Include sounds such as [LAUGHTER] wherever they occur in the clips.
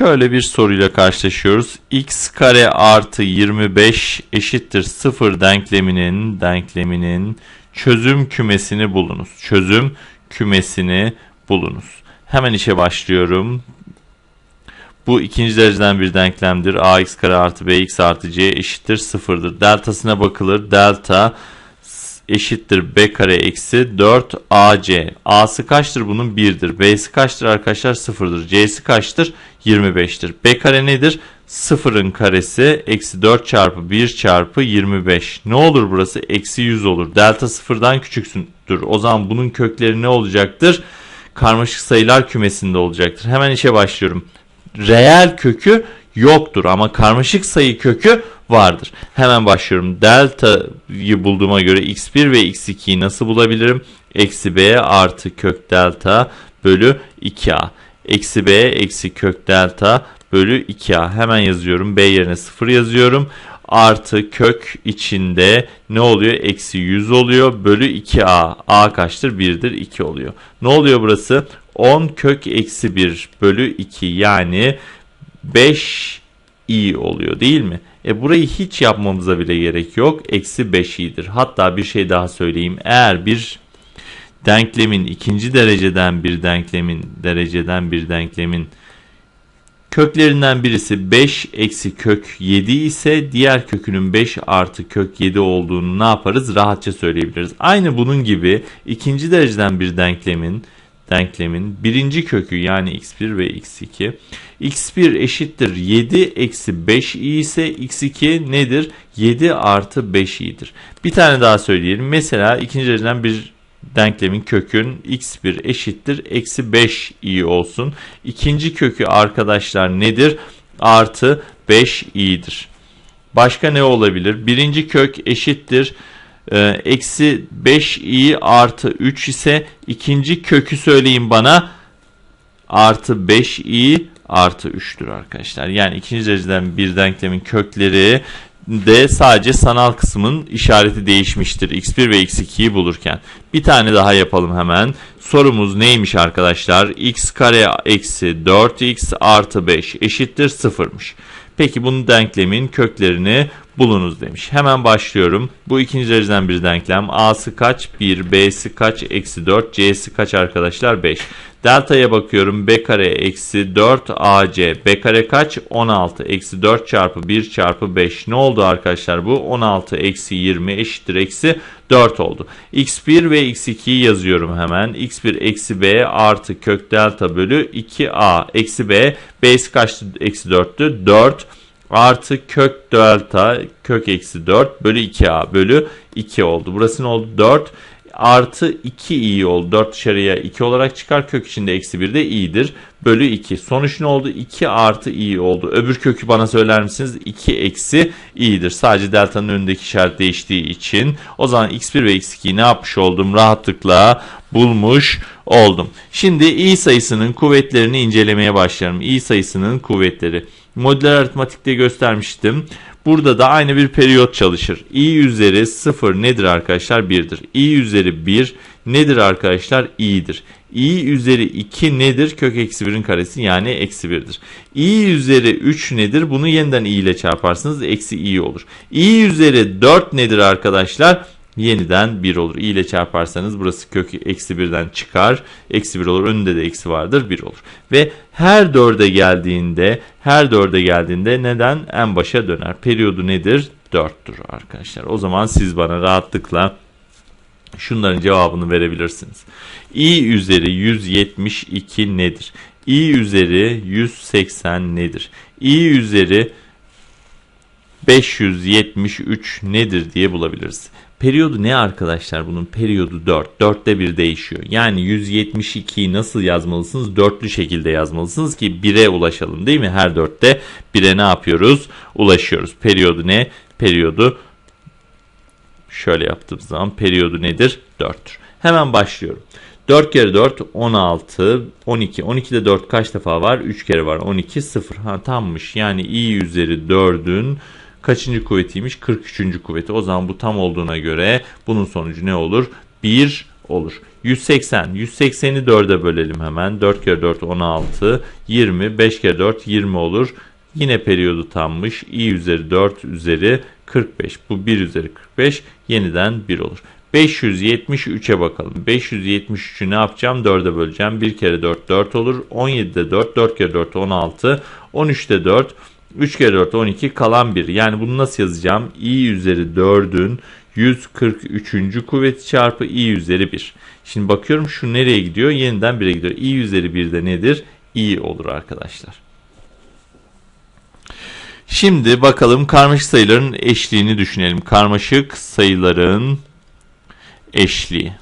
Şöyle bir soruyla karşılaşıyoruz. x kare artı 25 eşittir 0 denkleminin denkleminin çözüm kümesini bulunuz. Çözüm kümesini bulunuz. Hemen işe başlıyorum. Bu ikinci dereceden bir denklemdir. ax kare artı bx artı c eşittir 0'dır. Deltasına bakılır. Delta eşittir b kare eksi 4 ac. A'sı kaçtır bunun? 1'dir. B'si kaçtır arkadaşlar? 0'dır. C'si kaçtır? 25'tir. B kare nedir? 0'ın karesi eksi 4 çarpı 1 çarpı 25. Ne olur burası? Eksi 100 olur. Delta sıfırdan küçüksündür. O zaman bunun kökleri ne olacaktır? Karmaşık sayılar kümesinde olacaktır. Hemen işe başlıyorum. Reel kökü yoktur ama karmaşık sayı kökü vardır. Hemen başlıyorum. Delta'yı bulduğuma göre x1 ve x2'yi nasıl bulabilirim? Eksi b artı kök delta bölü 2a. Eksi b eksi kök delta bölü 2a. Hemen yazıyorum. b yerine 0 yazıyorum. Artı kök içinde ne oluyor? Eksi 100 oluyor. Bölü 2a. a kaçtır? 1'dir. 2 oluyor. Ne oluyor burası? 10 kök eksi 1 bölü 2 yani 5 i oluyor değil mi? E burayı hiç yapmamıza bile gerek yok. Eksi 5 i'dir. Hatta bir şey daha söyleyeyim. Eğer bir denklemin ikinci dereceden bir denklemin dereceden bir denklemin köklerinden birisi 5 eksi kök 7 ise diğer kökünün 5 artı kök 7 olduğunu ne yaparız? Rahatça söyleyebiliriz. Aynı bunun gibi ikinci dereceden bir denklemin denklemin birinci kökü yani x1 ve x2 x1 eşittir 7 eksi 5 i ise x2 nedir? 7 artı 5 i'dir. Bir tane daha söyleyelim. Mesela ikinci dereceden bir denklemin kökün x1 eşittir eksi 5 i olsun. İkinci kökü arkadaşlar nedir? Artı 5 i'dir. Başka ne olabilir? Birinci kök eşittir eksi 5 i artı 3 ise ikinci kökü söyleyin bana artı 5 i artı 3'tür arkadaşlar. Yani ikinci dereceden bir denklemin kökleri de sadece sanal kısmın işareti değişmiştir. x1 ve x2'yi bulurken. Bir tane daha yapalım hemen. Sorumuz neymiş arkadaşlar? x kare eksi 4x artı 5 eşittir 0'mış. Peki bunun denklemin köklerini bulunuz demiş. Hemen başlıyorum. Bu ikinci dereceden bir denklem. A'sı kaç? 1. B'si kaç? Eksi 4. C'si kaç arkadaşlar? 5. Delta'ya bakıyorum. B kare eksi 4 AC. B kare kaç? 16. Eksi 4 çarpı 1 çarpı 5. Ne oldu arkadaşlar bu? 16 eksi 20 eşittir eksi 4 oldu. x1 ve x2'yi yazıyorum hemen. x1 eksi b artı kök delta bölü 2a eksi b. B'si kaçtı? Eksi 4'tü. 4 artı kök delta kök eksi 4 bölü 2a bölü 2 oldu. Burası ne oldu? 4 artı 2 i oldu. 4 dışarıya 2 olarak çıkar. Kök içinde eksi 1 de i'dir. Bölü 2. Sonuç ne oldu? 2 artı i oldu. Öbür kökü bana söyler misiniz? 2 eksi i'dir. Sadece delta'nın önündeki işaret değiştiği için. O zaman x1 ve x2'yi ne yapmış oldum? Rahatlıkla bulmuş oldum. Şimdi i sayısının kuvvetlerini incelemeye başlayalım. i sayısının kuvvetleri. Modüler aritmatikte göstermiştim. Burada da aynı bir periyot çalışır. i üzeri 0 nedir arkadaşlar? 1'dir. i üzeri 1 nedir arkadaşlar? i'dir. i üzeri 2 nedir? Kök eksi 1'in karesi yani eksi 1'dir. i üzeri 3 nedir? Bunu yeniden i ile çarparsınız. Eksi i olur. i üzeri 4 nedir arkadaşlar? Yeniden 1 olur. i ile çarparsanız burası kök eksi 1'den çıkar. Eksi 1 olur. Önünde de eksi vardır. 1 olur. Ve her 4'e geldiğinde her 4'e geldiğinde neden en başa döner? Periyodu nedir? 4'tür arkadaşlar. O zaman siz bana rahatlıkla şunların cevabını verebilirsiniz. i üzeri 172 nedir? i üzeri 180 nedir? i üzeri 573 nedir diye bulabiliriz. Periyodu ne arkadaşlar bunun? Periyodu 4. 4'te bir değişiyor. Yani 172'yi nasıl yazmalısınız? Dörtlü şekilde yazmalısınız ki 1'e ulaşalım değil mi? Her 4'te 1'e ne yapıyoruz? Ulaşıyoruz. Periyodu ne? Periyodu şöyle yaptığımız zaman periyodu nedir? 4'tür. Hemen başlıyorum. 4 kere 4 16 12 12'de 4 kaç defa var? 3 kere var. 12 0. Ha tammış. Yani i üzeri 4'ün kaçıncı kuvvetiymiş? 43. kuvveti. O zaman bu tam olduğuna göre bunun sonucu ne olur? 1 olur. 180. 180'i 4'e bölelim hemen. 4 kere 4 16. 20. 5 kere 4 20 olur. Yine periyodu tammış. i üzeri 4 üzeri 45. Bu 1 üzeri 45. Yeniden 1 olur. 573'e bakalım. 573'ü ne yapacağım? 4'e böleceğim. 1 kere 4 4 olur. 17'de 4. 4 kere 4 16. 13'te 4. 3 kere 4 12 kalan 1. Yani bunu nasıl yazacağım? i üzeri 4'ün 143. kuvveti çarpı i üzeri 1. Şimdi bakıyorum şu nereye gidiyor? Yeniden 1'e gidiyor. i üzeri 1 de nedir? i olur arkadaşlar. Şimdi bakalım karmaşık sayıların eşliğini düşünelim. Karmaşık sayıların eşliği.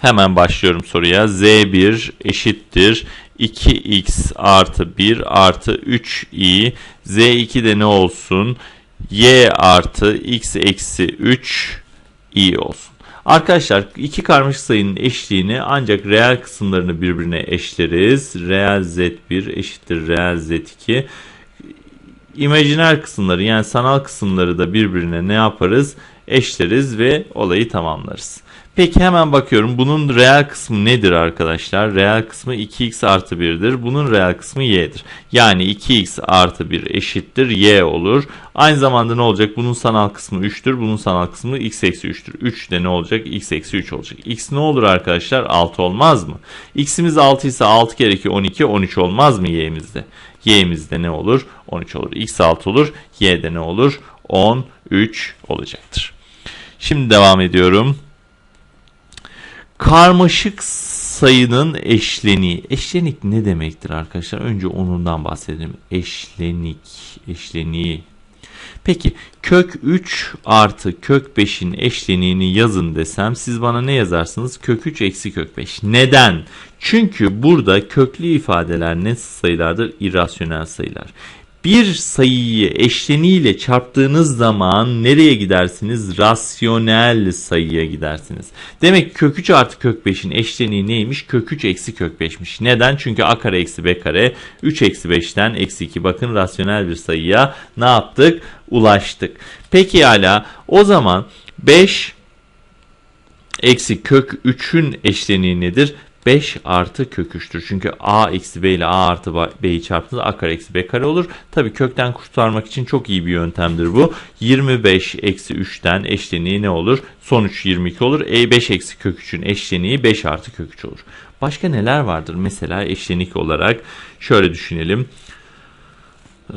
Hemen başlıyorum soruya. Z1 eşittir 2x artı 1 artı 3i. Z2 de ne olsun? y artı x eksi 3 i olsun. Arkadaşlar iki karmaşık sayının eşliğini ancak reel kısımlarını birbirine eşleriz. Reel z1 eşittir reel z2. İmajiner kısımları yani sanal kısımları da birbirine ne yaparız? Eşleriz ve olayı tamamlarız. Peki hemen bakıyorum. Bunun reel kısmı nedir arkadaşlar? Reel kısmı 2x artı 1'dir. Bunun reel kısmı y'dir. Yani 2x artı 1 eşittir y olur. Aynı zamanda ne olacak? Bunun sanal kısmı 3'tür. Bunun sanal kısmı x eksi 3'tür. 3 de ne olacak? x eksi 3 olacak. x ne olur arkadaşlar? 6 olmaz mı? x'imiz 6 ise 6 kere 2 12 13 olmaz mı y'imizde? y'imizde ne olur? 13 olur. x 6 olur. y'de ne olur? 13 olacaktır. Şimdi devam ediyorum. Karmaşık sayının eşleniği. Eşlenik ne demektir arkadaşlar? Önce onundan bahsedelim. Eşlenik, eşleniği. Peki kök 3 artı kök 5'in eşleniğini yazın desem siz bana ne yazarsınız? Kök 3 eksi kök 5. Neden? Çünkü burada köklü ifadeler ne sayılardır? İrasyonel sayılar bir sayıyı eşleniyle çarptığınız zaman nereye gidersiniz? Rasyonel sayıya gidersiniz. Demek kök 3 artı kök 5'in eşleniği neymiş? Kök 3 eksi kök 5'miş. Neden? Çünkü a kare eksi b kare 3 eksi 5'ten eksi 2. Bakın rasyonel bir sayıya ne yaptık? Ulaştık. Peki hala o zaman 5 eksi kök 3'ün eşleniği nedir? 5 artı kök 3'tür. Çünkü a eksi b ile a artı b'yi çarptığında a kare eksi b kare olur. Tabi kökten kurtarmak için çok iyi bir yöntemdir bu. 25 eksi 3'ten eşleniği ne olur? Sonuç 22 olur. E 5 eksi kök 3'ün eşleniği 5 artı kök 3 olur. Başka neler vardır? Mesela eşlenik olarak şöyle düşünelim. Ee,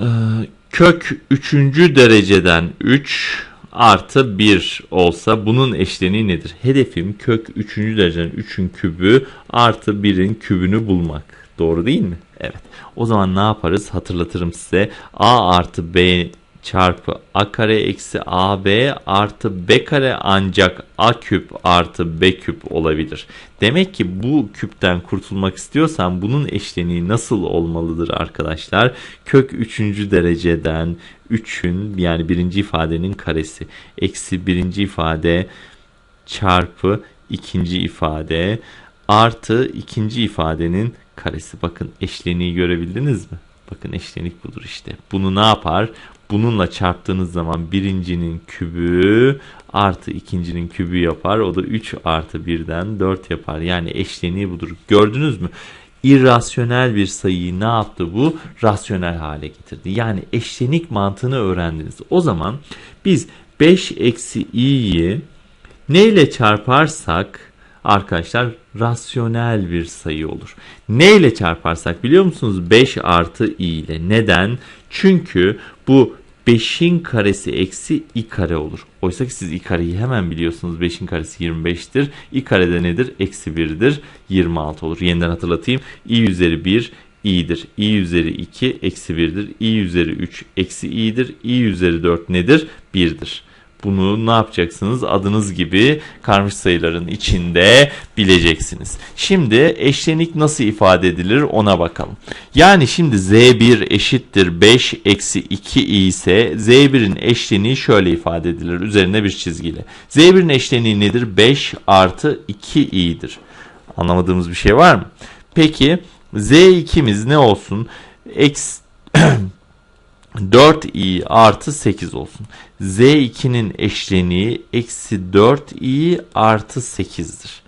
kök 3. dereceden 3 artı 1 olsa bunun eşleniği nedir? Hedefim kök 3. dereceden 3'ün kübü artı 1'in kübünü bulmak. Doğru değil mi? Evet. O zaman ne yaparız? Hatırlatırım size. A artı B çarpı a kare eksi ab artı b kare ancak a küp artı b küp olabilir. Demek ki bu küpten kurtulmak istiyorsan bunun eşleniği nasıl olmalıdır arkadaşlar? Kök 3. dereceden 3'ün yani birinci ifadenin karesi eksi birinci ifade çarpı ikinci ifade artı ikinci ifadenin karesi. Bakın eşleniği görebildiniz mi? Bakın eşlenik budur işte. Bunu ne yapar? Bununla çarptığınız zaman birincinin kübü artı ikincinin kübü yapar. O da 3 artı 1'den 4 yapar. Yani eşleniği budur. Gördünüz mü? irrasyonel bir sayıyı ne yaptı bu? Rasyonel hale getirdi. Yani eşlenik mantığını öğrendiniz. O zaman biz 5 eksi i'yi neyle çarparsak arkadaşlar rasyonel bir sayı olur. Neyle çarparsak biliyor musunuz? 5 artı i ile. Neden? Çünkü bu 5'in karesi eksi i kare olur. Oysa ki siz i kareyi hemen biliyorsunuz. 5'in karesi 25'tir. i karede nedir? Eksi 1'dir. 26 olur. Yeniden hatırlatayım. i üzeri 1 i'dir. i üzeri 2 eksi 1'dir. i üzeri 3 eksi i'dir. i üzeri 4 nedir? 1'dir. Bunu ne yapacaksınız? Adınız gibi karmış sayıların içinde bileceksiniz. Şimdi eşlenik nasıl ifade edilir ona bakalım. Yani şimdi z1 eşittir 5 eksi 2 i ise z1'in eşleniği şöyle ifade edilir üzerine bir çizgiyle. z1'in eşleniği nedir? 5 artı 2 i'dir. Anlamadığımız bir şey var mı? Peki z2'miz ne olsun? Eks [CLEARS THROAT] 4i artı 8 olsun. z2'nin eşleniği eksi 4i artı 8'dir.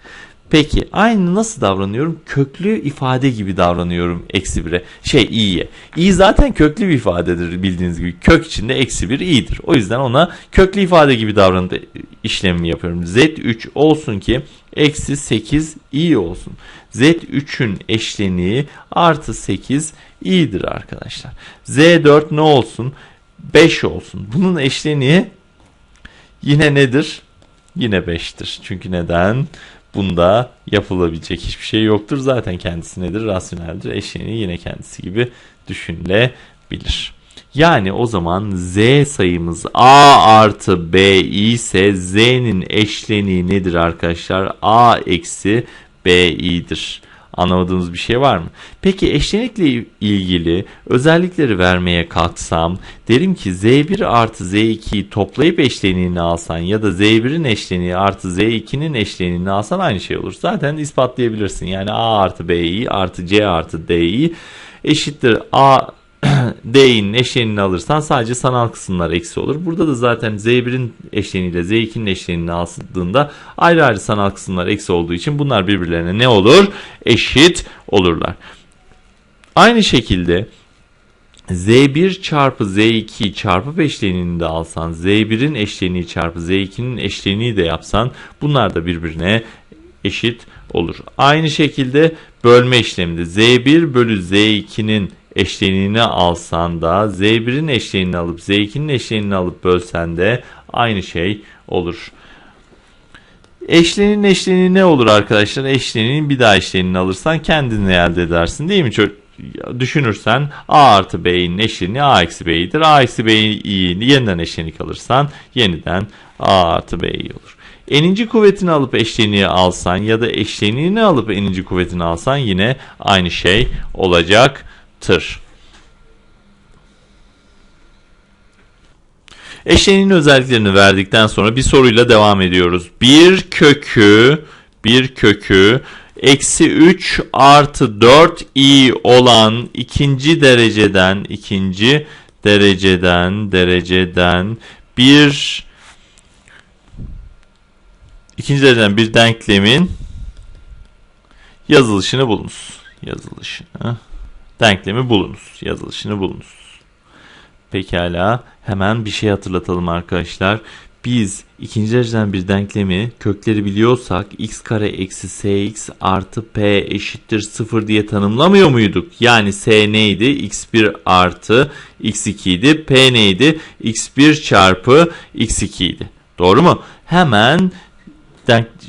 Peki aynı nasıl davranıyorum? Köklü ifade gibi davranıyorum eksi 1'e. Şey i'ye. i zaten köklü bir ifadedir bildiğiniz gibi. Kök içinde eksi 1 i'dir. O yüzden ona köklü ifade gibi davranıp işlemimi yapıyorum. z3 olsun ki eksi 8 i olsun. Z3'ün eşleniği artı 8 i'dir arkadaşlar. z4 ne olsun? 5 olsun. Bunun eşleniği yine nedir? Yine 5'tir. Çünkü neden? Bunda yapılabilecek hiçbir şey yoktur. Zaten kendisi nedir? Rasyoneldir. Eşleniği yine kendisi gibi düşünülebilir. Yani o zaman z sayımız a artı b ise z'nin eşleniği nedir arkadaşlar? a eksi b i'dir. Anlamadığınız bir şey var mı? Peki eşlenikle ilgili özellikleri vermeye kalksam derim ki Z1 artı Z2'yi toplayıp eşleniğini alsan ya da Z1'in eşleniği artı Z2'nin eşleniğini alsan aynı şey olur. Zaten ispatlayabilirsin. Yani A artı B'yi artı C artı D'yi eşittir A D'nin eşleniğini alırsan sadece sanal kısımlar eksi olur. Burada da zaten Z1'in eşleniğiyle Z2'nin eşleniğini aldığında ayrı ayrı sanal kısımlar eksi olduğu için bunlar birbirlerine ne olur? Eşit olurlar. Aynı şekilde Z1 çarpı Z2 çarpı eşleniğini de alsan Z1'in eşleniği çarpı Z2'nin eşleniği de yapsan bunlar da birbirine eşit olur. Aynı şekilde bölme işleminde Z1 bölü Z2'nin eşleniğini alsan da Z1'in eşleniğini alıp Z2'nin eşleniğini alıp bölsen de aynı şey olur. Eşlenin eşleniği ne olur arkadaşlar? Eşlenin bir daha eşleniğini alırsan kendini elde edersin değil mi? Çok düşünürsen A artı B'nin eşleniği A eksi B'yidir. A eksi B'yi yeniden eşlenik alırsan yeniden A artı B'yi olur. Eninci kuvvetini alıp eşleniği alsan ya da eşleniğini alıp eninci kuvvetini alsan yine aynı şey olacaktır. Eşleniğin özelliklerini verdikten sonra bir soruyla devam ediyoruz. Bir kökü, bir kökü eksi 3 artı 4 i olan ikinci dereceden, ikinci dereceden, dereceden bir ikinci dereceden bir denklemin yazılışını bulunuz. Yazılışını, denklemi bulunuz. Yazılışını bulunuz. Pekala hemen bir şey hatırlatalım arkadaşlar. Biz ikinci dereceden bir denklemi kökleri biliyorsak x kare eksi sx artı p eşittir 0 diye tanımlamıyor muyduk? Yani s neydi? x1 artı x2 idi. p neydi? x1 çarpı x2 idi. Doğru mu? Hemen denk